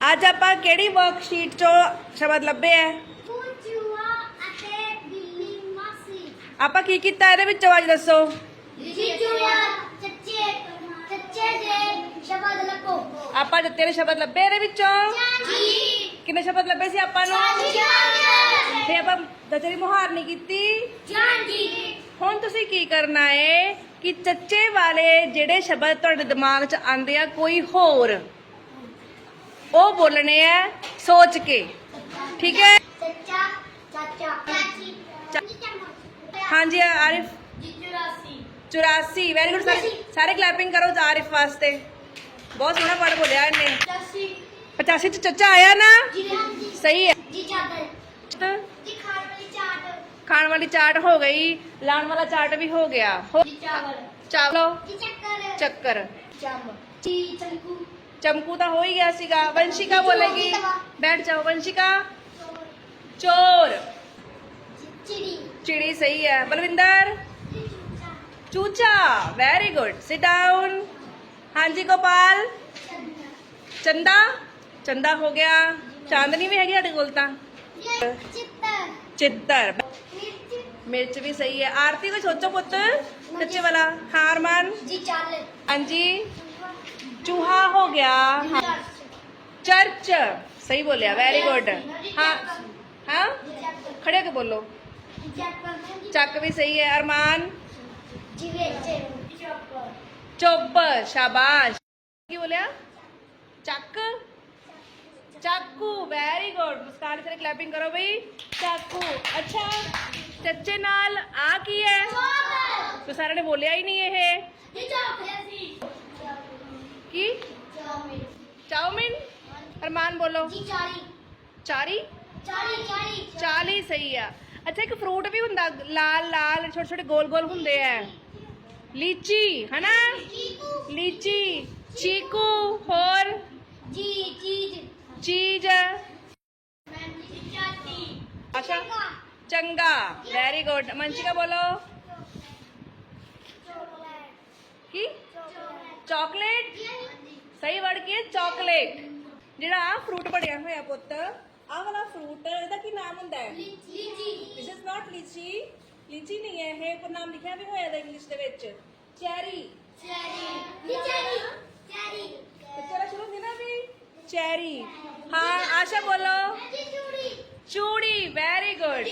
ਅੱਜ ਆਪਾਂ ਕਿਹੜੀ ਵਰਕਸ਼ੀਟ ਚੋਂ ਸ਼ਬਦ ਲੱਭੇ ਐ ਚੂਹਾ ਅਤੇ ਬਿੱਲੀ ਮਾਸੀ ਆਪਾਂ ਕੀ ਕੀਤਾ ਇਹਦੇ ਵਿੱਚੋਂ ਅੱਜ ਦੱਸੋ? ਚੂਹਾ ਚੱਚੇ ਚੱਚੇ ਦੇ ਸ਼ਬਦ ਲੱਭੋ। ਆਪਾਂ ਦਿੱਤੇ ਨੇ ਸ਼ਬਦ ਲੱਭੇ ਇਹਦੇ ਵਿੱਚੋਂ? ਜੀ ਕਿੰਨੇ ਸ਼ਬਦ ਲੱਭੇ ਸੀ ਆਪਾਂ ਨੂੰ? ਜੀ ਤੇ ਆਪਾਂ ਦਜਰੀ ਮੁਹਾਰਨੀ ਕੀਤੀ। ਜੀ ਹੁਣ ਤੁਸੀਂ ਕੀ ਕਰਨਾ ਏ? ਕਿ ਚੱਚੇ ਵਾਲੇ ਜਿਹੜੇ ਸ਼ਬਦ ਤੁਹਾਡੇ ਦਿਮਾਗ 'ਚ ਆਉਂਦੇ ਆ ਕੋਈ ਹੋਰ ਉਹ ਬੋਲਣੇ ਆ ਸੋਚ ਕੇ। ਠੀਕ ਹੈ? ਚੱਚਾ ਚਾਚਾ। ਚਾਚੀ। ਹਾਂਜੀ ਆਰਿਫ। ਜੀ ਚੁਰਾਸੀ। 84 ਵੈਰੀ ਗੁੱਡ ਸਾਰੇ ਸਾਰੇ ਕਲੈਪਿੰਗ ਕਰੋ ਆਰਿਫ ਵਾਸਤੇ। ਬਹੁਤ ਸੋਹਣਾ ਪੜ ਬੋਲਿਆ ਇਹਨੇ। ਚਾਚੀ 85 ਚ ਚੱਚਾ ਆਇਆ ਨਾ? ਸਹੀ ਹੈ। ਜੀ ਚਾਦਰ। ਜੀ ਖਾਣ ਵਾਲੀ ਚਾਟ। ਖਾਣ ਵਾਲੀ ਚਾਟ ਹੋ ਗਈ। ਲਾਣ ਵਾਲਾ ਚਾਟ ਵੀ ਹੋ ਗਿਆ। ਚਾਵਲ। ਚਾਵਲੋ। ਚੱਕਰ। ਚੱਕਰ। ਚਮ ਜੀ ਚੰਕੂ। चमकू तो हो ही गया સીગા वंशिका बोलेगी बैठ जाओ वंशिका। चोर। चिड़ी सही है। बलविंदर। चूचा। वेरी गुड सिट डाउन हाँ जी गोपाल। चंदा। चंदा हो गया। चांदनी भी है क्या बोलता। चित्तर। मिर्च। भी सही है। आरती को सोचो पुत्र। सच्चे वाला। हाँ अरमान जी हाँ जी चूहा हो गया। हाँ। चर्च। सही बोलिया वेरी गुड हाँ। हाँ? खड़े के बोलो। चक भी सही है अरमान। चुप शाबाश। की बोलिया हाँ? चक। चाकू वेरी गुड मुस्कान से क्लैपिंग करो भाई। चाकू। अच्छा चचे नाल आ की है? तो सारा ने बोलिया ही नहीं है। ਅਰਮਾਨ ਬੋਲੋ ਜੀ ਚਾਲੀ ਚਾਰੀ ਚਾਲੀ ਚਾਲੀ 40 ਸਹੀ ਆ ਅੱਛਾ ਇੱਕ ਫਰੂਟ ਵੀ ਹੁੰਦਾ ਲਾਲ ਲਾਲ ਛੋਟੇ ਛੋਟੇ ਗੋਲ ਗੋਲ ਹੁੰਦੇ ਆ ਲੀਚੀ ਹਨਾ ਚੀਕੂ ਲੀਚੀ ਚੀਕੂ ਹੋਰ ਜੀ ਚੀਜ਼ ਚੀਜ਼ ਮੈਂ ਜੀ ਚਾਟੀ ਅੱਛਾ ਚੰਗਾ ਵੈਰੀ ਗੁੱਡ ਮੰਸ਼ਿਕਾ ਬੋਲੋ ਕੀ ਚਾਕਲੇਟ ਸਹੀ ਵਰਡ ਕੀ ਹੈ ਚਾਕਲੇਟ ਜਿਹੜਾ ਆ ਫਰੂਟ ਬਣਿਆ ਹੋਇਆ ਪੁੱਤ ਆਹ ਵਾਲਾ ਫਰੂਟ ਇਹਦਾ ਕੀ ਨਾਮ ਹੁੰਦਾ ਹੈ ਲੀਚੀ ਦਿਸ ਇਜ਼ ਨਾਟ ਲੀਚੀ ਲੀਚੀ ਨਹੀਂ ਹੈ ਇਹ ਪਰ ਨਾਮ ਲਿਖਿਆ ਵੀ ਹੋਇਆ ਹੈ ਇੰਗਲਿਸ਼ ਦੇ ਵਿੱਚ ਚੈਰੀ ਚੈਰੀ ਜੀ ਚੈਰੀ ਚੈਰੀ ਬੱਚਾ ਸ਼ੁਰੂ ਹੁੰਦੀ ਨਾ ਵੀ ਚੈਰੀ ਹਾਂ ਆਸ਼ਾ ਬੋਲੋ ਜੀ ਚੂੜੀ ਚੂੜੀ ਵੈਰੀ ਗੁੱਡ